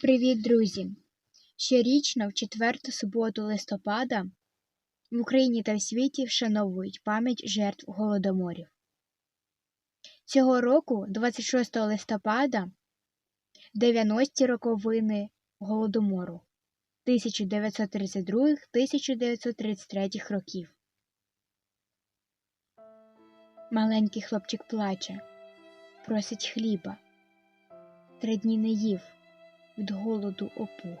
Привіт, друзі! Щорічно в четверту суботу листопада в Україні та в світі вшановують пам'ять жертв голодоморів. Цього року, 26 листопада, 90-ті роковини голодомору 1932-1933 років. Маленький хлопчик плаче, просить хліба. Три дні не їв, від голоду опух.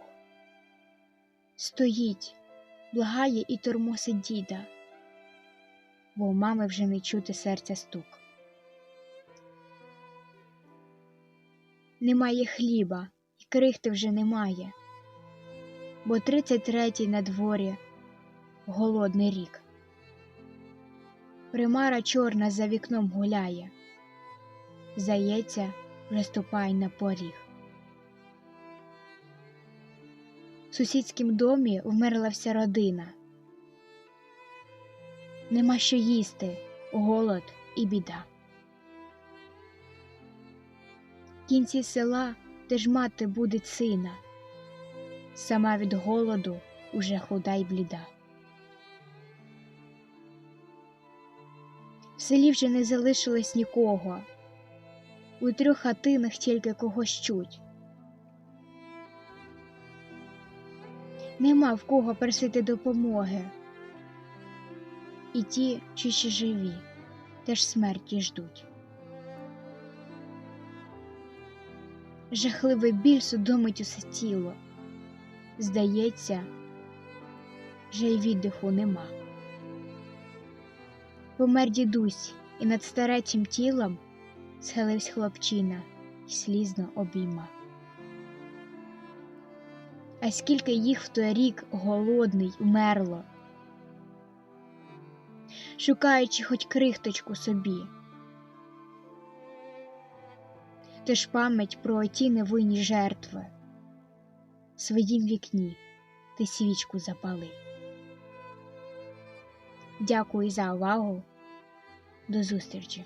Стоїть, благає і тормосить діда, бо у мами вже не чути серця стук. Немає хліба, і крихти вже немає, бо тридцять третій на дворі голодний рік. Примара чорна за вікном гуляє, здається, вже на поріг. Сусідськім домі вмерла вся родина. Нема що їсти, голод і біда. В кінці села теж мати будить сина, сама від голоду уже худа й бліда. В селі вже не залишилось нікого, у трьох хатинах тільки когось чуть. Нема в кого просити допомоги. І ті, що ще живі, теж смерті ждуть. Жахливий біль судомить усе тіло. Здається, вже й віддиху нема. Помер дідусь, і над старечим тілом схилився хлопчина й слізно обійма. А скільки їх в той рік голодний умерло, шукаючи хоч крихточку собі. Теж пам'ять про оті невинні жертви в своїм вікні ти свічку запали. Дякую за увагу. До зустрічі!